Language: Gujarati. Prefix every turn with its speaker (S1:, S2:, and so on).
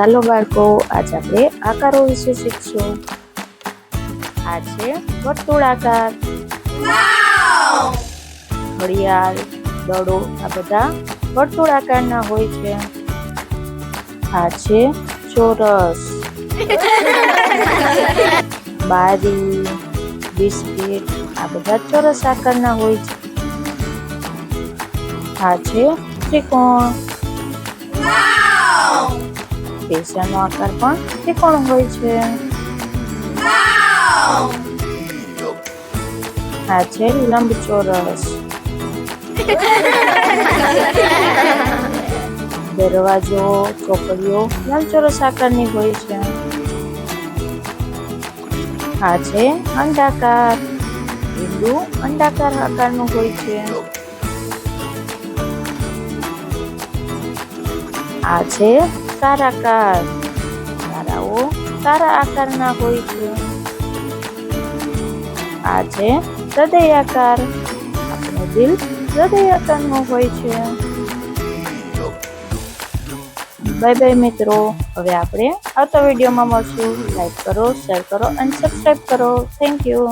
S1: ચાલો બાળકો, આજે આપણે આકારો વિશે શીખશું. આ છે વર્તુળાકાર ઘડિયાળ, દડો, આ બધા વર્તુળાકારના હોય છે. આ છે ચોરસ. બારી, બિસ્કીટ, આ બધા ચોરસ આકારના હોય છે. આ છે ત્રિકોણ. પૈસાનો આકાર પણ ત્રિકોણ હોય છે. આ છે લંબચોરસ. દરવાજો, ચોપડીઓ, લંબચોરસ આકારની હોય છે. આ છે અંડાકાર. બિંદુ અંડાકાર આકારનું હોય છે. આ છે તારાકાર તારાઓ સારા આકારના હોય છે આ છે હૃદયાકાર આપણું દિલ હૃદયાકારનું હોય છે બાય બાય મિત્રો હવે આપણે આવતા વિડીયોમાં મળશું લાઈક કરો શેર કરો અને સબસ્ક્રાઈબ કરો થેન્ક યુ